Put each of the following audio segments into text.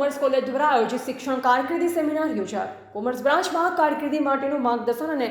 Commerce college દ્વારા આયોજિત શિક્ષણ કારકિર્દી સેમિનાર યોજાયો. કોમર્સ બ્રાન્ચમાં કારકિર્દી માટેનું માર્ગદર્શન અને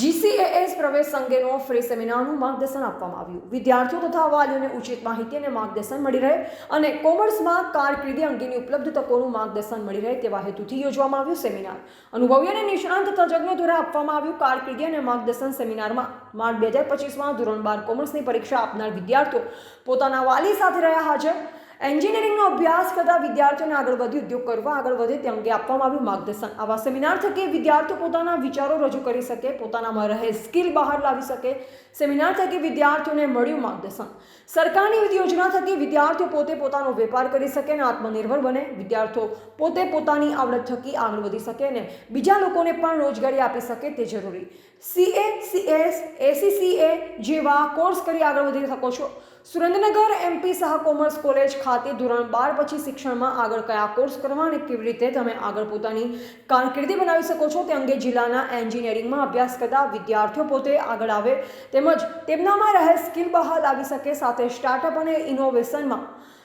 જીસીએએસ પ્રવેશ અંગેનો ફ્રી સેમિનારનું માર્ગદર્શન આપવામાં આવ્યું. વિદ્યાર્થીઓ તથા વાલીઓને ઉચિત માહિતી અને માર્ગદર્શન મળી રહે અને કોમર્સમાં કારકિર્દી અંગેની ઉપલબ્ધ તકોનું માર્ગદર્શન મળી રહે તેવા હેતુથી યોજવામાં આવ્યું સેમિનાર. અનુભવી અને નિષ્ણાંત તજજ્ઞો દ્વારા આપવામાં આવ્યું કારકિર્દી અને માર્ગદર્શન સેમિનારમાં માર્ચ બે હજાર પચીસમાં ધોરણ બાર કોમર્સની પરીક્ષા આપનાર વિદ્યાર્થીઓ પોતાના વાલી સાથે રહ્યા હાજર. એન્જિનિયરિંગનો અભ્યાસ કરતા વિદ્યાર્થીઓને આગળ વધી, ઉદ્યોગ કરવા આગળ વધે તે અંગે આપવામાં આવ્યું માર્ગદર્શન. આવા સેમિનાર થકી વિદ્યાર્થીઓ પોતાના વિચારો રજૂ કરી શકે પોતાનામાં રહે સ્કિલ બહાર લાવી શકે. સેમિનાર થકી વિદ્યાર્થીઓને મળ્યું માર્ગદર્શન. સરકારની વિવિધ યોજના થકી વિદ્યાર્થીઓ પોતે પોતાનો વેપાર કરી શકે અને આત્મનિર્ભર બને. વિદ્યાર્થીઓ પોતે પોતાની આવડત થકી આગળ વધી શકે અને બીજા લોકોને પણ રોજગારી આપી શકે તે જરૂરી. સીએ સીએસ એસીસીએ જેવા કોર્સ કરી આગળ વધી શકો છો. Surendranagar MP Shah commerce college ખાતે ધોરણ બાર પછી શિક્ષણમાં આગળ કયા કોર્સ કરવા અને કેવી રીતે તમે આગળ પોતાની કારકિર્દી બનાવી શકો છો તે અંગે જિલ્લાના એન્જિનિયરિંગમાં અભ્યાસ કરતા વિદ્યાર્થીઓ પોતે આગળ આવે તેમજ તેમનામાં રહેલ સ્કિલ બહાર લાવી શકે સાથે સ્ટાર્ટઅપ અને ઇનોવેશનમાં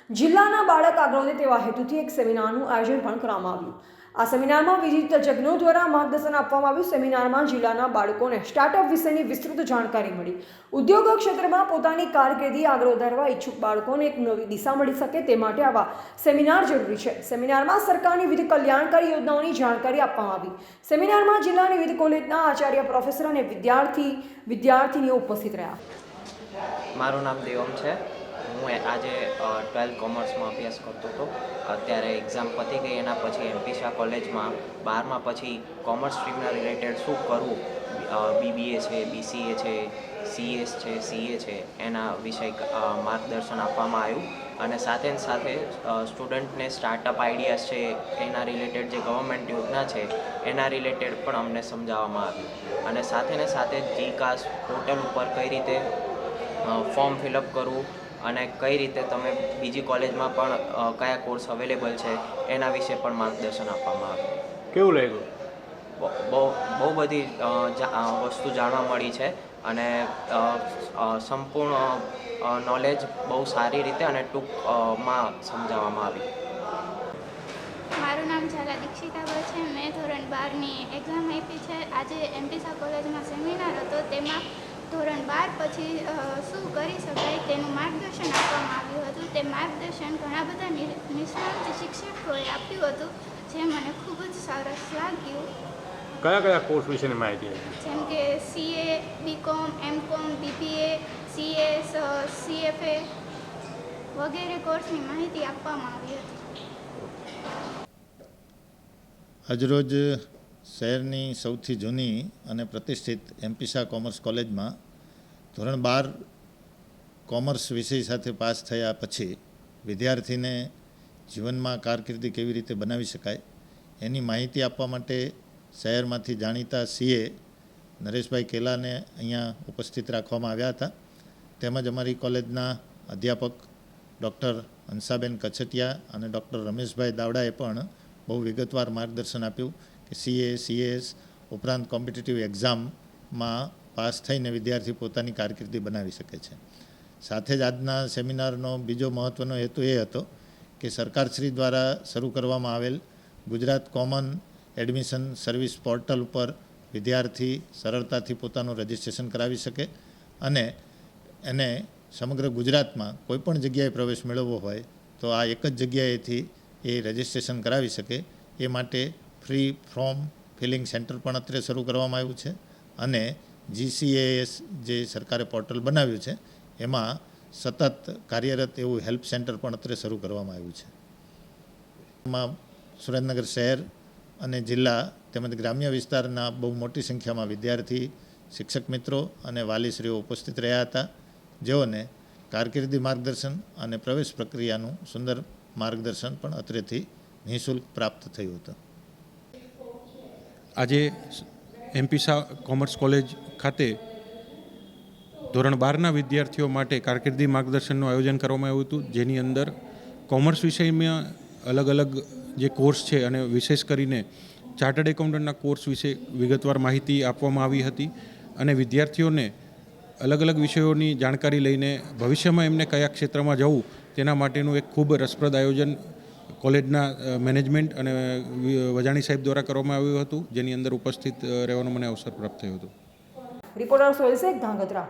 જિલ્લાના બાળક આગળ વધે તેવા હેતુથી એક સેમિનારનું આયોજન પણ કરવામાં આવ્યું. આ સેમિનારમાં વિવિધ તજજ્ઞો દ્વારા માર્ગદર્શન આપવામાં આવ્યું. સેમિનારમાં જિલ્લાના બાળકોને સ્ટાર્ટઅપ વિશેની વિસ્તૃત જાણકારી મળી. ઉદ્યોગ ક્ષેત્રમાં પોતાની કારકિર્દી આગળ વધારવા ઈચ્છુક બાળકોને એક નવી દિશા મળી શકે તે માટે આવા સેમિનાર જરૂરી છે. સેમિનારમાં સરકારની વિવિધ કલ્યાણકારી યોજનાઓની જાણકારી આપવામાં આવી. સેમિનારમાં જિલ્લાની વિવિધ કોલેજના આચાર્ય, પ્રોફેસર અને વિદ્યાર્થી, વિદ્યાર્થીનીઓ ઉપસ્થિત રહ્યા. મારું નામ દેવમ છે. હું આજે ટ્વેલ્થ કોમર્સમાં અભ્યાસ કરતો હતો. અત્યારે એક્ઝામ પતી ગઈ, એના પછી એમપી શાહ કોલેજમાં બારમા પછી કોમર્સ સ્ટ્રીમના રિલેટેડ શું કરવું બીબીએ છે બીસીએ છે સીએસ છે સીએ છે, એના વિષય માર્ગદર્શન આપવામાં આવ્યું. અને સાથે સાથે સ્ટુડન્ટને સ્ટાર્ટઅપ આઈડિયાઝ છે, એના રિલેટેડ જે ગવર્મેન્ટ યોજના છે, એના રિલેટેડ પણ અમને સમજાવવામાં આવ્યું. અને સાથે ને સાથે જીકાસ પોર્ટલ ઉપર કઈ રીતે ફોર્મ ફિલઅપ કરવું અને કઈ રીતે તમે બીજી કોલેજમાં પણ કયા કોર્સ અવેલેબલ છે એના વિશે પણ માર્ગદર્શન આપવામાં આવ્યું કેવું લાગ્યું? બહુ બહુ બધી વસ્તુ જાણવા મળી છે અને સંપૂર્ણ નોલેજ બહુ સારી રીતે અને ટૂંકમાં સમજાવવામાં આવી. મારું નામ ઝાલા દીક્ષિતાબા છે. મેં ધોરણ બારની એક્ઝામ આપી છે. આજે એમપીસા કોલેજમાં સેમિનાર હતો. તેમાં ધોરણ બાર પછી શું કરી શકાય તેનું માર્ગદર્શન આપવામાં આવ્યું હતું. તે માર્ગદર્શન ઘણા બધા નિષ્ણાંત શિક્ષકોએ આપ્યું હતું જે મને ખૂબ જ સરસ લાગ્યું. કયા કયા કોર્સ વિશેની માહિતી જેમ કે CA BCom MCom BBA CS CFA વગેરે કોર્સની માહિતી આપવામાં આવી હતી. આજરોજ શહેરની સૌથી જૂની અને પ્રતિષ્ઠિત એમપીસા કોમર્સ કોલેજમાં ધોરણ બાર કોમર્સ વિષય સાથે પાસ થયા પછી વિદ્યાર્થીને જીવનમાં કારકિર્દી કેવી રીતે બનાવી શકાય એની માહિતી આપવા માટે શહેરમાંથી જાણીતા સીએ નરેશભાઈ કેલાને અહીંયા ઉપસ્થિત રાખવામાં આવ્યા હતા. તેમજ અમારી કોલેજના અધ્યાપક ડૉક્ટર હંસાબેન કછટિયા અને ડૉક્ટર રમેશભાઈ દાવડાએ પણ બહુ વિગતવાર માર્ગદર્શન આપ્યું કે સીએ સીએસ ઉપરાંત કોમ્પિટિટિવ એક્ઝામમાં પાસ થઈને વિદ્યાર્થી પોતાની કારકિર્દી બનાવી શકે છે. સાથે જ આજના સેમિનારનો બીજો મહત્ત્વનો હેતુ એ હતો કે સરકારશ્રી દ્વારા શરૂ કરવામાં આવેલ Gujarat common admission service portal ઉપર વિદ્યાર્થી સરળતાથી પોતાનું રજિસ્ટ્રેશન કરાવી શકે અને એને સમગ્ર ગુજરાતમાં કોઈપણ જગ્યાએ પ્રવેશ મેળવવો હોય તો આ એક જ જગ્યાએથી એ રજિસ્ટ્રેશન કરાવી શકે. એ માટે ફ્રી ફોર્મ ફિલિંગ સેન્ટર પણ અત્રે શરૂ કરવામાં આવ્યું છે અને જીસીએએસ જે સરકારે પોર્ટલ બનાવ્યું છે, એમાં સતત કાર્યરત એવું હેલ્પ સેન્ટર પણ અત્રે શરૂ કરવામાં આવ્યું છે. એમાં સુરેન્દ્રનગર શહેર અને જિલ્લા તેમજ ગ્રામ્ય વિસ્તારના બહુ મોટી સંખ્યામાં વિદ્યાર્થી, શિક્ષક મિત્રો અને વાલીશ્રીઓ ઉપસ્થિત રહ્યા હતા, જેઓને કારકિર્દી માર્ગદર્શન અને પ્રવેશ પ્રક્રિયાનું સુંદર માર્ગદર્શન પણ અત્રેથી નિઃશુલ્ક પ્રાપ્ત થયું હતું. આજે એમપી શાહ કોમર્સ કોલેજ ખાતે ધોરણ બારના વિદ્યાર્થીઓ માટે કારકિર્દી માર્ગદર્શનનું આયોજન કરવામાં આવ્યું હતું. જેની અંદર કોમર્સ વિષયમાં અલગ અલગ જે કોર્સ છે અને વિશેષ કરીને ચાર્ટર્ડ એકાઉન્ટન્ટના કોર્સ વિશે વિગતવાર માહિતી આપવામાં આવી હતી અને વિદ્યાર્થીઓને અલગ અલગ વિષયોની જાણકારી લઈને ભવિષ્યમાં એમને કયા ક્ષેત્રમાં જવું તેના માટેનું એક ખૂબ રસપ્રદ આયોજન કોલેજના મેનેજમેન્ટ અને વજાણી સાહેબ દ્વારા કરવામાં આવ્યું હતું, જેની અંદર ઉપસ્થિત રહેવાનો મને અવસર પ્રાપ્ત થયો હતો. Reporter soil Dhrangadhra